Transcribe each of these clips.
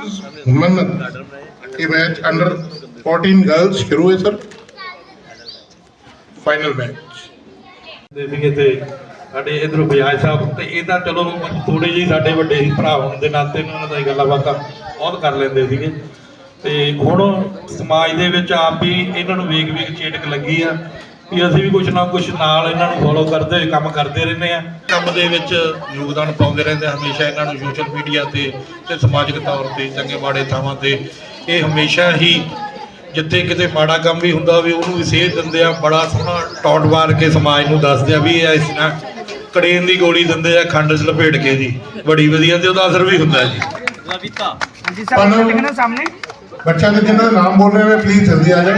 मन्नत ये match under 14 girls शुरू है सर फाइनल मैच ਦੇ ਸੀਗੇ ਤੇ ਸਾਡੇ ਇਧਰੋਂ ਬਜਾਜ ਸਾਹਿਬ ਤੇ ਇਹ ਤਾਂ ਚਲੋ ਥੋੜੇ ਜਿਹੀ ਸਾਡੇ ਵੱਡੇ ਸੀ ਭਰਾ ਹੋਣ ਦੇ ਨਾਤੇ ਇਹਨਾਂ ਨਾਲ ਗੱਲਾਂ ਬਾਤਾਂ ਬਹੁਤ ਕਰ ਲੈਂਦੇ ਸੀਗੇ ਤੇ ਹੁਣ ਸਮਾਜ ਦੇ ਵਿੱਚ ਆਪ ਵੀ ਇਹਨਾਂ ਨੂੰ ਵੇਖ ਵੇਖ ਚੇਟਕ ਲੱਗੀ ਆ ਕਿ ਅਸੀਂ ਵੀ ਕੁਝ ਨਾ ਕੁਝ ਨਾਲ ਇਹਨਾਂ ਨੂੰ ਫੋਲੋ ਕਰਦੇ ਹੋਏ ਕੰਮ ਕਰਦੇ ਰਹਿੰਦੇ ਆ ਕੰਮ ਦੇ ਵਿੱਚ ਯੋਗਦਾਨ ਪਾਉਂਦੇ ਰਹਿੰਦੇ ਆ ਹਮੇਸ਼ਾ ਇਹਨਾਂ ਨੂੰ ਸੋਸ਼ਲ ਮੀਡੀਆ ਤੇ ਤੇ ਸਮਾਜਿਕ ਤੌਰ ਤੇ ਚੰਗੇ ਮਾੜੇ ਥਾਵਾਂ ਤੇ। ਇਹ ਹਮੇਸ਼ਾ ਹੀ ਜਿੱਥੇ ਕਿਤੇ ਮਾੜਾ ਕੰਮ ਵੀ ਹੁੰਦਾ ਹੋਵੇ ਉਹਨੂੰ ਵੀ ਸੇਧ ਦਿੰਦੇ ਆ ਬੜਾ ਸੋਹਣਾ ਟੌਟ ਮਾਰ ਕੇ ਸਮਾਜ ਨੂੰ ਦੱਸਦੇ ਆ ਵੀ ਇਹ ਇਸ ਨਾਲ ਕੜੇਨ ਦੀ ਗੋਲੀ ਦਿੰਦੇ ਆ ਖੰਡ 'ਚ ਲਪੇਟ ਕੇ ਜੀ ਬੜੀ ਵਧੀਆ ਤੇ ਉਹਦਾ ਅਸਰ ਵੀ ਹੁੰਦਾ ਜੀ। ਬੱਚਾ ਦੇ ਨਾਮ ਬੋਲ ਰਹੇ ਹੋ ਪਲੀਜ਼ ਜਲਦੀ ਆ ਜਾਓ।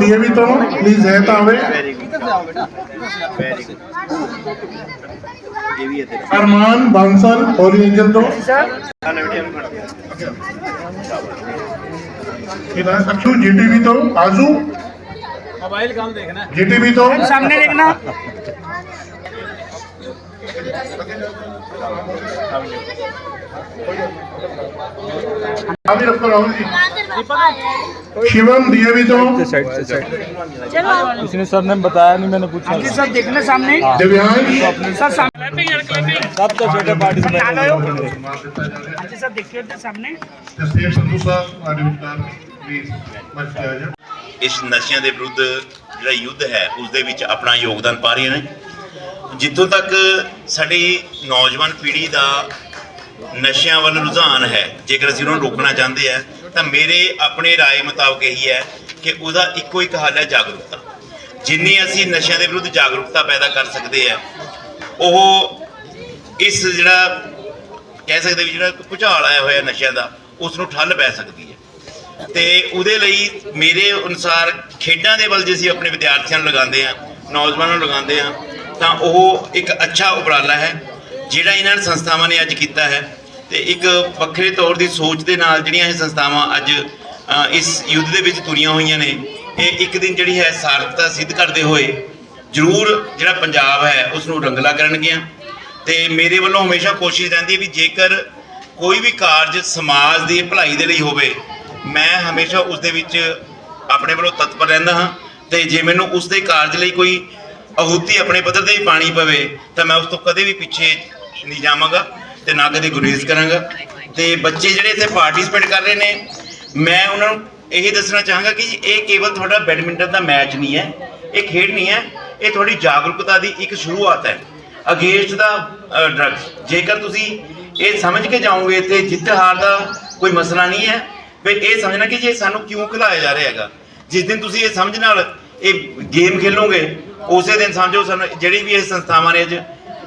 నియమితం నీ జయతావే ਅਰਮਾਨ ਬਾਂਸਲ ਹੋਲੀ ਐਂਜਲ ਤੋਂ। ਇਹਦਾ ਅਖੂ ਜੀਟੀਵੀ ਤੋਂ ਆਜੂ। ਮੋਬਾਈਲ ਕੰਮ ਦੇਖਣਾ। ਜੀਟੀਵੀ ਤੋਂ। ਸਾਹਮਣੇ ਦੇਖਣਾ। ਸਾਹਮਣੇ। अभी रखो राहुल जी शिवम डीएवी तो साइड से साइड इसने सर ने बताया नहीं मैंने पूछा हाँ जी सर देखना सामने दिव्यांश सर सामने सब तो छोटे पार्टिसिपेंट नालो हाँ जी सर देख के सामने जसदेव संधू साहब आर्टिस्ट प्लीज मच किया जाए ਇਸ ਨਸ਼ਿਆਂ ਦੇ ਵਿਰੁੱਧ ਜਿਹੜਾ ਯੁੱਧ ਹੈ ਉਸ ਦੇ ਵਿੱਚ ਆਪਣਾ ਯੋਗਦਾਨ ਪਾ ਰਹੇ ਨੇ ਜਿੱਥੋਂ ਤੱਕ ਸਾਡੀ ਨੌਜਵਾਨ ਪੀੜ੍ਹੀ ਦਾ ਨਸ਼ਿਆਂ ਵੱਲ ਰੁਝਾਨ ਹੈ ਜੇਕਰ ਅਸੀਂ ਉਹਨੂੰ ਰੋਕਣਾ ਚਾਹੁੰਦੇ ਆ ਤਾਂ ਮੇਰੇ ਆਪਣੇ رائے ਮੁਤਾਬਕ ਇਹੀ ਹੈ ਕਿ ਉਹਦਾ ਇੱਕੋ ਇੱਕ ਹੱਲ ਹੈ ਜਾਗਰੂਕਤਾ ਜਿੰਨੀ ਅਸੀਂ ਨਸ਼ਿਆਂ ਦੇ ਵਿਰੁੱਧ ਜਾਗਰੂਕਤਾ ਪੈਦਾ ਕਰ ਸਕਦੇ ਆ ਉਹ ਇਸ ਜਿਹੜਾ ਕਹਿ ਸਕਦੇ ਵੀ ਜਿਹੜਾ ਭੁਚਾਲ ਆਇਆ ਹੋਇਆ ਨਸ਼ਿਆਂ ਦਾ ਉਸ ਨੂੰ ਠੱਲ ਪੈ ਸਕਦੀ ਹੈ ਤੇ ਉਹਦੇ ਲਈ ਮੇਰੇ ਅਨੁਸਾਰ ਖੇਡਾਂ ਦੇ ਵੱਲ ਜੇ ਅਸੀਂ ਆਪਣੇ ਵਿਦਿਆਰਥੀਆਂ ਨੂੰ ਲਗਾਉਂਦੇ ਆ ਨੌਜਵਾਨਾਂ ਨੂੰ ਲਗਾਉਂਦੇ ਆ ਤਾਂ ਉਹ ਇੱਕ ਅੱਛਾ ਉਪਰਾਲਾ ਹੈ ਜਿਹੜਾ ਇਹਨਾਂ ਸੰਸਥਾਵਾਂ ਨੇ ਅੱਜ ਕੀਤਾ ਹੈ ਤੇ ਇੱਕ ਵੱਖਰੇ ਤੌਰ ਦੀ ਸੋਚ ਦੇ ਨਾਲ ਜਿਹੜੀਆਂ ਇਹ ਸੰਸਥਾਵਾਂ ਅੱਜ ਇਸ ਯੁੱਧ ਦੇ ਵਿੱਚ ਤੁਰੀਆਂ ਹੋਈਆਂ ਨੇ, ਇਹ ਇੱਕ ਦਿਨ ਜਿਹੜੀ ਹੈ ਸਾਰਥਕਤਾ ਸਿੱਧ ਕਰਦੇ ਹੋਏ ਜ਼ਰੂਰ ਜਿਹੜਾ ਪੰਜਾਬ ਹੈ ਉਸ ਨੂੰ ਰੰਗਲਾ ਕਰਨਗੀਆਂ। ਤੇ ਮੇਰੇ ਵੱਲੋਂ ਹਮੇਸ਼ਾ ਕੋਸ਼ਿਸ਼ ਰਹਿੰਦੀ ਹੈ ਵੀ ਜੇਕਰ ਕੋਈ ਵੀ ਕਾਰਜ ਸਮਾਜ ਦੀ ਭਲਾਈ ਦੇ ਲਈ ਹੋਵੇ, ਮੈਂ ਹਮੇਸ਼ਾ ਉਸ ਦੇ ਵਿੱਚ ਆਪਣੇ ਵੱਲੋਂ ਤਤਪਰ ਰਹਿੰਦਾ ਹਾਂ। ਤੇ ਜੇ ਮੈਨੂੰ ਉਸ ਦੇ ਕਾਰਜ ਲਈ ਕੋਈ ਆਹੂਤੀ ਆਪਣੇ ਪੱਧਰ ਤੇ ਵੀ ਪਾਣੀ ਪਵੇ, ਤਾਂ ਮੈਂ ਉਸ ਤੋਂ ਕਦੇ ਵੀ ਪਿੱਛੇ ਨਹੀਂ ਜਾਵਾਂਗਾ ਤੇ ਨਾ ਕਦੇ ਗੁਰੇਜ਼ ਕਰਾਂਗਾ। ਤੇ ਬੱਚੇ ਜਿਹੜੇ ਇੱਥੇ ਪਾਰਟਿਸਿਪੇਟ ਕਰ ਰਹੇ ਨੇ, ਮੈਂ ਉਹਨਾਂ ਨੂੰ ਇਹ ਦੱਸਣਾ ਚਾਹਾਂਗਾ ਕਿ ਇਹ ਕੇਵਲ ਤੁਹਾਡਾ ਬੈਡਮਿੰਟਨ ਦਾ ਮੈਚ ਨਹੀਂ ਹੈ, ਇਹ ਖੇਡ ਨਹੀਂ ਹੈ, ਇਹ ਤੁਹਾਡੀ ਜਾਗਰੂਕਤਾ ਦੀ ਇੱਕ ਸ਼ੁਰੂਆਤ ਹੈ। ਅਗੇਂਸਟ ਦਾ ਡਰੱਗਸ ਜੇਕਰ ਤੁਸੀਂ ਇਹ ਸਮਝ ਕੇ ਜਾਓਗੇ ਤੇ ਜਿੱਤ ਹਾਰ ਦਾ ਕੋਈ ਮਸਲਾ ਨਹੀਂ ਹੈ ਵੀ ਇਹ ਸਮਝਣਾ ਕਿ ਜੇ ਸਾਨੂੰ ਕਿਉਂ ਖਿਲਾਇਆ ਜਾ ਰਿਹਾ ਹੈਗਾ। ਜਿਸ ਦਿਨ ਤੁਸੀਂ ਇਹ ਸਮਝ ਨਾਲ ਇਹ ਗੇਮ ਖੇਲੋਗੇ, ਉਸੇ ਦਿਨ ਸਮਝੋ ਸਾਨੂੰ ਜਿਹੜੀ ਵੀ ਇਹ ਸੰਸਥਾਵਾਂ ਨੇ ਅੱਜ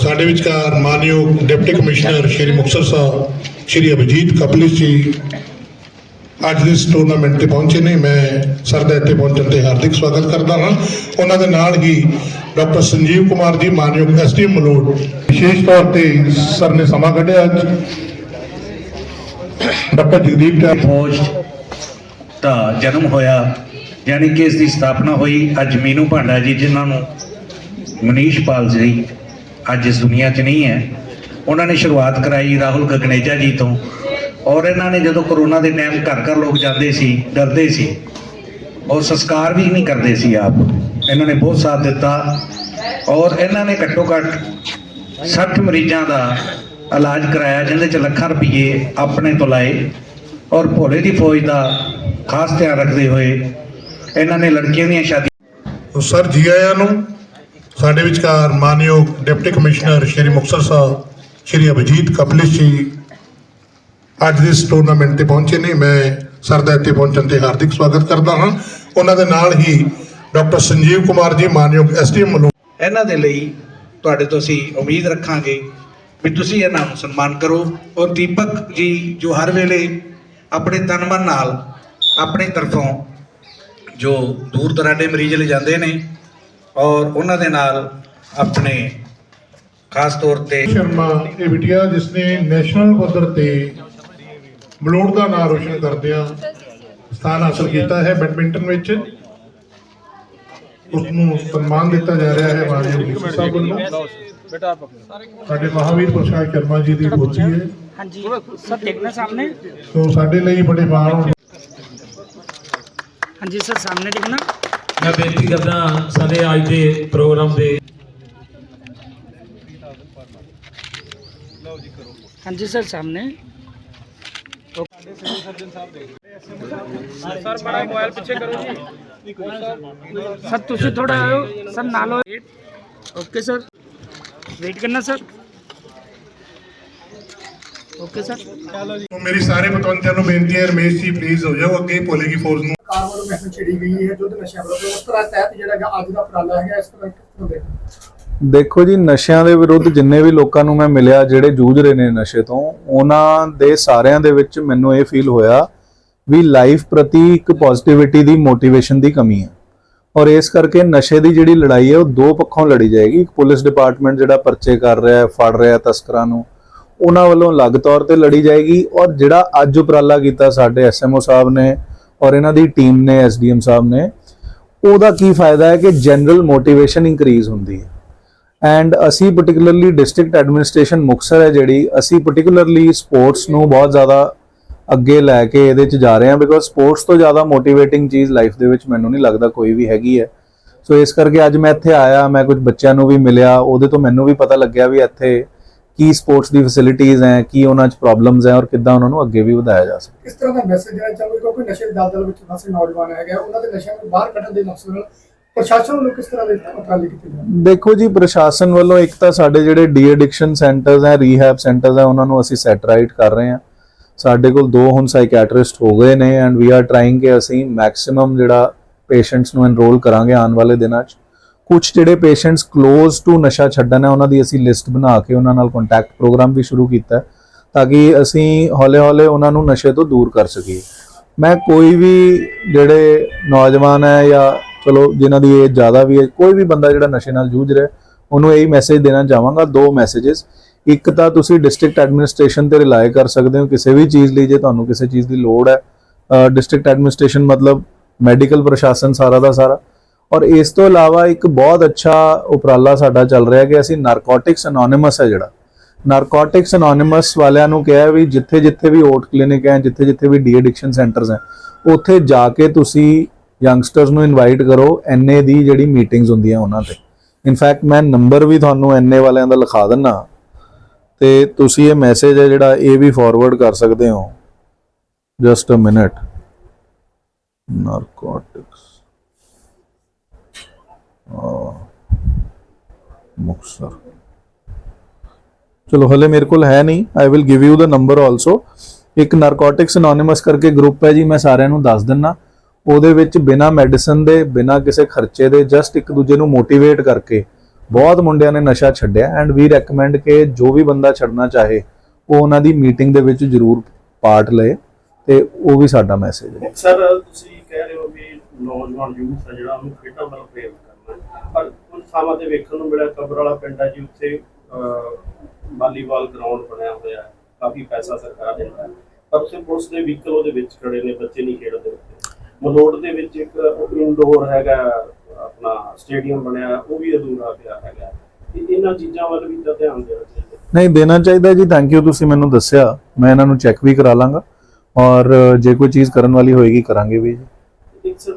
ਸਾਡੇ ਵਿਚਕਾਰ ਮਾਨਯੋਗ ਡਿਪਟੀ ਕਮਿਸ਼ਨਰ ਸ਼੍ਰੀ ਮੁਕਤਸਰ ਸਾਹਿਬ, ਸ਼੍ਰੀ ਅਭਿਜੀਤ ਕਪਲਿਸ ਜੀ ਅੱਜ ਇਸ ਟੂਰਨਾਮੈਂਟ ਤੇ ਪਹੁੰਚੇ ਨੇ। ਮੈਂ ਸਰ ਦਾ ਇੱਥੇ ਪਹੁੰਚਣ ਤੇ ਹਾਰਦਿਕ ਸਵਾਗਤ ਕਰਦਾ ਹਾਂ। ਉਹਨਾਂ ਦੇ ਨਾਲ ਹੀ ਡਾਕਟਰ ਸੰਜੀਵ ਕੁਮਾਰ ਜੀ, ਮਾਨਯੋਗ ਐਸਟੀਐਮ ਮਲੋਟ। ਵਿਸ਼ੇਸ਼ ਤੌਰ ਤੇ ਸਰ ਨੇ ਸਮਾਂ ਕੱਢਿਆ ਅੱਜ। ਡਾਕਟਰ ਜਗਦੀਪ ਟਾ ਫੌਜ ਦਾ ਜਨਮ ਹੋਇਆ, ਯਾਨੀ ਕਿ ਇਸ ਦੀ ਸਥਾਪਨਾ ਹੋਈ ਅੱਜ ਮੀਨੂ ਭਾਂਡਾ ਜੀ, ਜਿਨ੍ਹਾਂ ਨੂੰ ਮਨੀਸ਼ ਪਾਲ ਜੀ ਅੱਜ ਇਸ ਦੁਨੀਆ 'ਚ ਨਹੀਂ ਹੈ। ਉਹਨਾਂ ਨੇ ਸ਼ੁਰੂਆਤ ਕਰਾਈ ਰਾਹੁਲ ਗਗਨੇਜਾ ਜੀ ਤੋਂ ਔਰ ਇਹਨਾਂ ਨੇ ਜਦੋਂ ਕਰੋਨਾ ਦੇ ਟਾਈਮ ਘਰ ਘਰ ਲੋਕ ਜਾਂਦੇ ਸੀ, ਡਰਦੇ ਸੀ। ਔਰ ਸੰਸਕਾਰ ਵੀ ਨਹੀਂ ਕਰਦੇ ਸੀ ਆਪ। ਇਹਨਾਂ ਨੇ ਬਹੁਤ ਸਾਥ ਦਿੱਤਾ ਔਰ ਇਹਨਾਂ ਨੇ ਘੱਟੋ ਘੱਟ 60 ਮਰੀਜ਼ਾਂ ਦਾ ਇਲਾਜ ਕਰਾਇਆ, ਜਿਹਦੇ ਚ ਲੱਖਾਂ ਰੁਪਏ ਆਪਣੇ ਤੋਂ ਲਾਏ ਔਰ ਭੋਲੇ ਦੀ ਫੌਜ ਦਾ ਖਾਸ ਧਿਆਨ ਰੱਖਦੇ ਹੋਏ ਇਹਨਾਂ ਨੇ ਲੜਕੀਆਂ ਦੀਆਂ ਸ਼ਾਦੀਆਂ ਸਰ ਜੀ ਆਇਆਂ ਨੂੰ ਸਾਡੇ ਵਿਚਕਾਰ ਮਾਨਯੋਗ ਡਿਪਟੀ ਕਮਿਸ਼ਨਰ ਸ਼੍ਰੀ ਮੁਕਤਸਰ ਸਾਹਿਬ, ਸ਼੍ਰੀ ਅਭਿਜੀਤ ਕਪਲਿਸ਼ ਜੀ ਅੱਜ ਦੇ ਇਸ ਟੂਰਨਾਮੈਂਟ ਤੇ ਪਹੁੰਚੇ ਨੇ। ਮੈਂ ਸਰਦਾਰ ਦਾ ਇੱਥੇ ਪਹੁੰਚਣ ਤੇ ਹਾਰਦਿਕ ਸਵਾਗਤ ਕਰਦਾ ਹਾਂ। ਉਹਨਾਂ ਦੇ ਨਾਲ ਹੀ ਡਾਕਟਰ ਸੰਜੀਵ ਕੁਮਾਰ ਜੀ, ਮਾਨਯੋਗ ਐਸਡੀਐਮ ਵੱਲੋਂ ਇਹਨਾਂ ਦੇ ਲਈ ਤੁਹਾਡੇ ਤੋਂ ਅਸੀਂ ਉਮੀਦ ਰੱਖਾਂਗੇ ਵੀ ਤੁਸੀਂ ਇਹਨਾਂ ਨੂੰ ਸਨਮਾਨ ਕਰੋ ਔਰ ਦੀਪਕ ਜੀ, ਜੋ ਹਰ ਵੇਲੇ ਆਪਣੇ ਤਨ ਮਨ ਨਾਲ ਆਪਣੇ ਤਰਫੋਂ ਜੋ ਦੂਰ ਦਰਾਡੇ ਮਰੀਜ਼ ਲੈ ਜਾਂਦੇ ਨੇ ਔਰ ਉਹਨਾਂ ਦੇ ਨਾਲ ਆਪਣੇ ਖਾਸ ਤੌਰ ਤੇ ਸ਼ਰਮਾ ਇਹ ਬਿਟਿਆ ਜਿਸ ਨੇ ਨੈਸ਼ਨਲ ਪੱਧਰ ਤੇ ਮਲੋੜ ਦਾ ਨਾਮ ਰੋਸ਼ਨ ਕਰਦਿਆਂ ਸਥਾਨ ਹਾਸਲ ਕੀਤਾ ਹੈ ਬੈਡਮਿੰਟਨ ਵਿੱਚ। ਉਸ ਨੂੰ ਸਨਮਾਨ ਦਿੱਤਾ ਜਾ ਰਿਹਾ ਹੈ ਮਾਨਯੋਗ ਡੀਸੀ ਸਾਹਿਬ ਵੱਲੋਂ। ਸਾਡੇ ਮਹਾਵੀਰ ਪ੍ਰਸ਼ਾਦ ਸ਼ਰਮਾ ਜੀ ਦੀ ਬੋਲੀ ਹੈ। ਹਾਂਜੀ ਸਰ ਦੇਖਣਾ ਸਾਹਮਣੇ। ਸੋ ਸਾਡੇ ਲਈ ਬੜੇ ਮਾਣ ਹਾਂਜੀ ਸਰ ਸਾਹਮਣੇ ਦੇਖਣਾ। ਮੈਂ ਬੇਨਤੀ ਕਰਦਾ ਸਾਡੇ ਅੱਜ ਦੇ ਪ੍ਰੋਗਰਾਮ ਦੇ हाँ जी सर सामने ਸਰ ਬੜਾ ਮੋਬਾਈਲ ਪਿੱਛੇ ਕਰੋ ਜੀ ਸਰ ਤੁਸੀਂ ਥੋੜਾ ਆਇਓ ਸਰ ਨਾਲੋ ਓਕੇ ਸਰ ਵੇਟ ਕਰਨਾ ਸਰ ਓਕੇ ਸਰ ਸੋ ਮੇਰੀ ਸਾਰੇ ਪਤਵੰਤਿਆਂ ਨੂੰ ਬੇਨਤੀ ਹੈ ਰਮੇਸ਼ ਜੀ ਪਲੀਜ਼ ਹੋ ਜਾਓ ਅੱਗੇ ਪੋਲੇਗੀ ਫੋਰਸ ਨੂੰ ਸਰਕਾਰ ਵੱਲੋਂ ਮੁਹਿੰਮ ਛਿੜੀ ਗਈ ਹੈ ਯੁੱਧ ਨਸ਼ਿਆਂ ਵਿਰੁੱਧ ਉਸ ਤਰ੍ਹਾਂ ਤਹਿਤ ਜਿਹੜਾ ਹੈਗਾ ਅੱਜ ਦਾ ਉਪਰਾਲਾ ਹੈਗਾ, ਇਸ ਤਰ੍ਹਾਂ ਕਿਸ ਤਰ੍ਹਾਂ ਦੇਖੋ ਜੀ, ਨਸ਼ਿਆਂ ਦੇ ਵਿਰੁੱਧ ਜਿੰਨੇ ਵੀ ਲੋਕਾਂ ਨੂੰ ਮੈਂ ਮਿਲਿਆ, ਜਿਹੜੇ ਜੂਝ ਰਹੇ ਨੇ ਨਸ਼ੇ ਤੋਂ, ਉਹਨਾਂ ਦੇ ਸਾਰਿਆਂ ਦੇ ਵਿੱਚ ਮੈਨੂੰ ਇਹ ਫੀਲ ਹੋਇਆ ਵੀ ਲਾਈਫ ਪ੍ਰਤੀ ਇੱਕ ਪੋਜ਼ਿਟਿਵਿਟੀ ਦੀ ਮੋਟੀਵੇਸ਼ਨ ਦੀ ਕਮੀ ਹੈ। ਔਰ ਇਸ ਕਰਕੇ ਨਸ਼ੇ ਦੀ ਜਿਹੜੀ ਲੜਾਈ ਹੈ, ਉਹ ਦੋ ਪੱਖੋਂ ਲੜੀ ਜਾਏਗੀ। ਇੱਕ ਪੁਲਿਸ ਡਿਪਾਰਟਮੈਂਟ ਜਿਹੜਾ ਪਰਚੇ ਕਰ ਰਿਹਾ ਹੈ, ਫੜ ਰਿਹਾ ਤਸਕਰਾਂ ਨੂੰ, ਉਹਨਾਂ ਵੱਲੋਂ ਅਲੱਗ ਤੌਰ ਤੇ ਲੜੀ ਜਾਏਗੀ। ਔਰ ਜਿਹੜਾ ਅੱਜ ਉਪਰਾਲਾ ਕੀਤਾ ਸਾਡੇ ਐਸਐਮਓ ਸਾਹਿਬ ਨੇ ਔਰ ਇਹਨਾਂ ਦੀ ਟੀਮ ਨੇ ਐਸਡੀਐਮ ਸਾਹਿਬ ਨੇ, ਉਹਦਾ ਕੀ ਫਾਇਦਾ ਹੈ ਕਿ ਜਨਰਲ ਮੋਟੀਵੇਸ਼ਨ ਇਨਕਰੀਜ਼ ਹੁੰਦੀ ਹੈ। ਐਂਡ ਅਸੀਂ ਪਾਰਟਿਕੂਲਰਲੀ ਡਿਸਟ੍ਰਿਕਟ ਐਡਮਿਨਿਸਟ੍ਰੇਸ਼ਨ ਮੁਕਤਸਰ ਹੈ ਜਿਹੜੀ, ਅਸੀਂ ਪਾਰਟਿਕੂਲਰਲੀ ਸਪੋਰਟਸ ਨੂੰ ਬਹੁਤ ਜ਼ਿਆਦਾ ਅੱਗੇ ਲੈ ਕੇ ਇਹਦੇ ਚ ਜਾ ਰਹੇ ਹਾਂ ਬਿਕੋਜ਼ ਸਪੋਰਟਸ ਤੋਂ ਜ਼ਿਆਦਾ ਮੋਟੀਵੇਟਿੰਗ ਚੀਜ਼ ਲਾਈਫ ਦੇ ਵਿੱਚ ਮੈਨੂੰ ਨਹੀਂ ਲੱਗਦਾ ਕੋਈ ਵੀ ਹੈਗੀ ਹੈ। ਸੋ ਇਸ ਕਰਕੇ ਅੱਜ ਮੈਂ ਇੱਥੇ ਆਇਆ, ਮੈਂ ਕੁਝ ਬੱਚਿਆਂ ਨੂੰ ਵੀ ਮਿਲਿਆ, ਉਹਦੇ ਤੋਂ ਮੈਨੂੰ ਵੀ ਪਤਾ ਲੱਗਿਆ ਵੀ ਇੱਥੇ ਕੀ ਸਪੋਰਟਸ ਦੀ ਫੈਸਿਲਿਟੀਆਂ ਹੈ ਕੀ ਉਹਨਾਂ 'ਚ ਪ੍ਰੋਬਲਮਸ ਹੈ ਔਰ ਕਿੱਦਾਂ ਉਹਨਾਂ ਨੂੰ ਅੱਗੇ ਵੀ ਵਧਾਇਆ ਜਾ ਸਕਦਾ ਕਿਸ ਤਰ੍ਹਾਂ ਦਾ ਮੈਸੇਜ ਦੇਣਾ ਚਾਹੋਗੇ ਕਿਉਂਕਿ ਨਸ਼ੇ ਦੇ ਦਲਦਲ ਵਿੱਚ ਫਸੇ ਨੌਜਵਾਨ ਹੈਗੇ ਉਹਨਾਂ ਦੇ ਨਸ਼ਿਆਂ ਨੂੰ ਬਾਹਰ ਕੱਢਣ ਦੇ ਮਕਸਦ ਨਾਲ ਪ੍ਰਸ਼ਾਸਨ ਵੱਲੋਂ ਕਿਸ ਤਰ੍ਹਾਂ ਦੇ ਉਪਰਾਲੇ ਕੀਤੇ ਜਾਂਦੇ ਦੇਖੋ ਜੀ ਪ੍ਰਸ਼ਾਸਨ ਵੱਲੋਂ ਇੱਕ ਤਾਂ ਸਾਡੇ ਜਿਹੜੇ ਡੀ ਐਡਿਕਸ਼ਨ ਸੈਂਟਰਸ ਹੈ ਰੀਹੈਬ ਸੈਂਟਰਸ ਹੈ ਉਹਨਾਂ ਨੂੰ ਅਸੀਂ ਸੈਟ ਰਾਈਟ ਕਰ ਰਹੇ ਹਾਂ। ਸਾਡੇ ਕੋਲ ਦੋ ਹੁਣ ਸਾਈਕੈਟ੍ਰਿਸਟ ਹੋ ਗਏ ਨੇ ਐਂਡ ਵੀ ਆਰ ਟਰਾਈਂਗ ਕਿ ਅਸੀਂ ਮੈਕਸਿਮਮ ਜਿਹੜਾ ਪੇਸ਼ੈਂਟਸ ਨੂੰ ਐਨਰੋਲ ਕਰਾਂਗੇ ਆਉਣ ਵਾਲੇ ਦਿਨਾਂ 'ਚ। ਕੁਝ ਜਿਹੜੇ ਪੇਸ਼ੈਂਟਸ ক্লোਜ਼ ਟੂ ਨਸ਼ਾ ਛੱਡਣ ਹੈ ਉਹਨਾਂ ਦੀ ਅਸੀਂ ਲਿਸਟ ਬਣਾ ਕੇ ਉਹਨਾਂ ਨਾਲ ਕੰਟੈਕਟ ਪ੍ਰੋਗਰਾਮ ਵੀ ਸ਼ੁਰੂ ਕੀਤਾ ਤਾਂ ਕਿ ਅਸੀਂ ਹੌਲੇ-ਹੌਲੇ ਉਹਨਾਂ ਨੂੰ ਨਸ਼ੇ ਤੋਂ ਦੂਰ ਕਰ ਸਕੀਏ। ਮੈਂ ਕੋਈ ਵੀ ਜਿਹੜੇ ਨੌਜਵਾਨ ਹੈ ਜਾਂ ਚਲੋ ਜਿਨ੍ਹਾਂ ਦੀ ਏਜ ਜ਼ਿਆਦਾ ਵੀ ਹੈ, ਕੋਈ ਵੀ ਬੰਦਾ ਜਿਹੜਾ ਨਸ਼ੇ ਨਾਲ ਜੂਝ ਰਿਹਾ ਉਹਨੂੰ ਇਹ ਮੈਸੇਜ ਦੇਣਾ ਚਾਹਾਂਗਾ, ਦੋ ਮੈਸੇजेस ਇੱਕ ਤਾਂ ਤੁਸੀਂ ਡਿਸਟ੍ਰਿਕਟ ਐਡਮਿਨਿਸਟ੍ਰੇਸ਼ਨ ਤੇ ਰਿਲਾਈ ਕਰ ਸਕਦੇ ਹੋ, ਕਿਸੇ ਵੀ ਚੀਜ਼ ਲਈ ਜੇ ਤੁਹਾਨੂੰ ਕਿਸੇ ਚੀਜ਼ ਦੀ ਲੋੜ ਹੈ। ਡਿਸਟ੍ਰਿਕਟ ਐਡਮਿਨਿਸਟ੍ਰੇਸ਼ਨ ਮਤਲਬ ਮੈਡੀਕਲ ਪ੍ਰਸ਼ਾਸਨ ਸਾਰਾ ਦਾ ਸਾਰਾ। ਔਰ ਇਸ ਤੋਂ ਇਲਾਵਾ ਇੱਕ ਬਹੁਤ ਅੱਛਾ ਉਪਰਾਲਾ ਸਾਡਾ ਚੱਲ ਰਿਹਾ ਕਿ ਅਸੀਂ ਨਾਰਕੋਟਿਕਸ ਅਨੋਨਿਮਸ ਹੈ ਜਿਹੜਾ। ਨਾਰਕੋਟਿਕਸ ਅਨੋਨਿਮਸ ਵਾਲਿਆਂ ਨੂੰ ਕਿਹਾ ਵੀ ਜਿੱਥੇ ਜਿੱਥੇ ਵੀ ਓਟ ਕਲੀਨਿਕ ਹੈ, ਜਿੱਥੇ ਜਿੱਥੇ ਵੀ ਡੀ ਐਡਿਕਸ਼ਨ ਸੈਂਟਰਸ ਹੈ, ਉੱਥੇ ਜਾ ਕੇ ਤੁਸੀਂ ਯੰਗਸਟਰਸ ਨੂੰ ਇਨਵਾਈਟ ਕਰੋ ਐਨਏ ਦੀ ਜਿਹੜੀ ਮੀਟਿੰਗਸ ਹੁੰਦੀਆਂ ਉਹਨਾਂ ਤੇ। ਇਨਫੈਕਟ ਮੈਂ ਨੰਬਰ ਵੀ ਤੁਹਾਨੂੰ ਐਨਏ ਵਾਲਿਆਂ ਦਾ ਲਿਖਾ ਦਿੰਨਾ। ਤੇ ਤੁਸੀਂ ਇਹ ਮੈਸੇਜ ਹੈ ਜਿਹੜਾ, ਇਹ ਵੀ ਫਾਰਵਰਡ ਕਰ ਸਕਦੇ ਹੋ। Just a minute narcotics Muktsar ਚਲੋ, ਹਲੇ ਮੇਰੇ ਕੋਲ ਹੈ ਨਹੀਂ। I will give you the number also ਇੱਕ ਨਾਰਕੋਟਿਕਸ ਅਨੋਨਿਮਸ ਕਰਕੇ ਗਰੁੱਪ ਹੈ ਜੀ, ਮੈਂ ਸਾਰਿਆਂ ਨੂੰ ਦੱਸ ਦਿੰਨਾ। ਉਹਦੇ ਵਿੱਚ ਬਿਨਾ ਮੈਡੀਸਨ ਦੇ, ਬਿਨਾ ਕਿਸੇ ਖਰਚੇ ਦੇ ਜਸਟ ਇੱਕ ਦੂਜੇ ਨੂੰ ਮੋਟੀਵੇਟ ਕਰਕੇ ਬਹੁਤ ਮੁੰਡਿਆਂ ਨੇ ਨਸ਼ਾ ਛੱਡਿਆ। ਐਂਡ ਵੀ ਰეკਮੈਂਡ ਕਿ ਜੋ ਵੀ ਬੰਦਾ ਛੱਡਣਾ ਚਾਹੇ, ਉਹ ਉਹਨਾਂ ਦੀ ਮੀਟਿੰਗ ਦੇ ਵਿੱਚ ਜ਼ਰੂਰ ਪਾਰਟ ਲਏ ਤੇ ਉਹ ਵੀ ਸਾਡਾ ਮੈਸੇਜ ਹੈ। ਸਰ, ਤੁਸੀਂ ਕਹਿ ਰਹੇ ਹੋ ਵੀ ਨੌਜਵਾਨ ਯੂਥ ਹੈ ਜਿਹੜਾ ਉਹਨੂੰ ਖੇਡਾਂ ਵੱਲ ਪ੍ਰੇਰਿਤ ਪਰ ਕੁਝ ਥਾਵਾਂ ਤੇ ਵੇਖਣ ਨੂੰ ਮਿਲਿਆ ਕਬਰ ਵਾਲਾ ਪਿੰਡ ਹੈ ਜੀ ਉੱਥੇ ਵਾਲੀਬਾਲ ਗਰਾਊਂਡ ਬਣਿਆ ਹੋਇਆ ਹੈ ਕਾਫੀ ਪੈਸਾ ਸਰਕਾਰ ਦਿੰਦਾ ਹੈ। ਪਰ ਉੱਥੇ ਪੁਲਿਸ ਦੇ ਵਹੀਕਲ ਉਹਦੇ ਵਿੱਚ ਖੜੇ ਨੇ ਬੱਚੇ ਨਹੀਂ ਖੇਡਦੇ ਮਲੋਟ ਦੇ ਵਿੱਚ ਇੱਕ ਇਨਡੋਰ ਹੈਗਾ ਆਪਣਾ ਸਟੇਡੀਅਮ ਬਣਿਆ ਉਹ ਵੀ ਅਧੂਰਾ ਪਿਆ ਹੈਗਾ। ਇਹਨਾਂ ਚੀਜ਼ਾਂ ਵੱਲ ਵੀ ਤਾਂ ਧਿਆਨ ਦੇਣਾ ਚਾਹੀਦਾ। ਨਹੀਂ ਦੇਣਾ ਚਾਹੀਦਾ ਜੀ ਥੈਂਕ ਯੂ ਤੁਸੀਂ ਮੈਨੂੰ ਦੱਸਿਆ। ਮੈਂ ਇਹਨਾਂ ਨੂੰ ਚੈੱਕ ਵੀ ਕਰਾ ਲਾਂਗਾ। ਔਰ ਜੇ ਕੋਈ ਚੀਜ਼ ਕਰਨ ਵਾਲੀ ਹੋਏਗੀ ਕਰਾਂਗੇ ਵੀ ਜੀ। ਇੱਕ ਸਰ